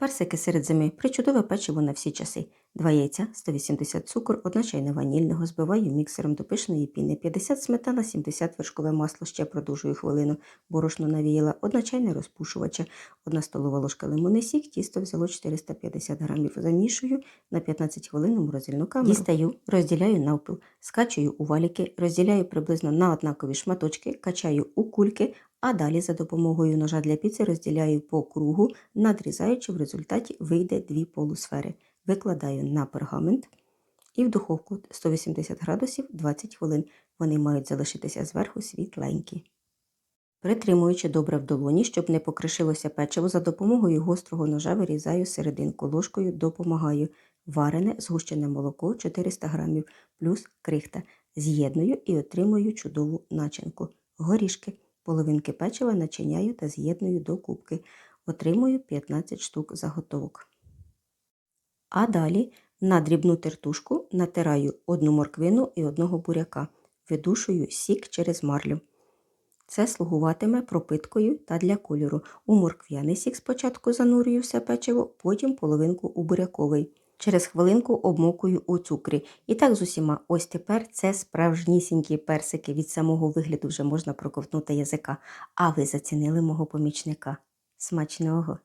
Персики серед зими причудове печиво на всі часи. Два яйця, 180 цукор, 1 чайна ванільного, збиваю міксером до пишної піни, 50 сметана, 70 вершкове масло, ще продовжую хвилину, борошно навіяла, 1 чайна розпушувача, 1 столова ложка лимонний сік, тісто взяло 450 грамів, замішую на 15 хвилин у морозильну камеру. Дістаю, розділяю навпіл, скачую у валіки, розділяю приблизно на однакові шматочки, качаю у кульки, а далі за допомогою ножа для піци розділяю по кругу, надрізаючи в результаті вийде дві полусфери. Викладаю на пергамент і в духовку 180 градусів 20 хвилин. Вони мають залишитися зверху світленькі. Притримуючи добре в долоні, щоб не покришилося печиво, за допомогою гострого ножа вирізаю серединку ложкою, допомагаю. Варене згущене молоко 400 грамів плюс крихта. З'єдную і отримую чудову начинку. Горішки. Половинки печива начиняю та з'єдную до кубки. Отримую 15 штук заготовок. А далі на дрібну тертушку натираю одну морквину і одного буряка. Видушую сік через марлю. Це слугуватиме пропиткою та для кольору. У морквяний сік спочатку занурюю все печиво, потім половинку у буряковий. Через хвилинку обмокую у цукрі. І так з усіма. Ось тепер це справжнісінькі персики. Від самого вигляду вже можна проковтнути язика. А ви зацінили мого помічника. Смачного!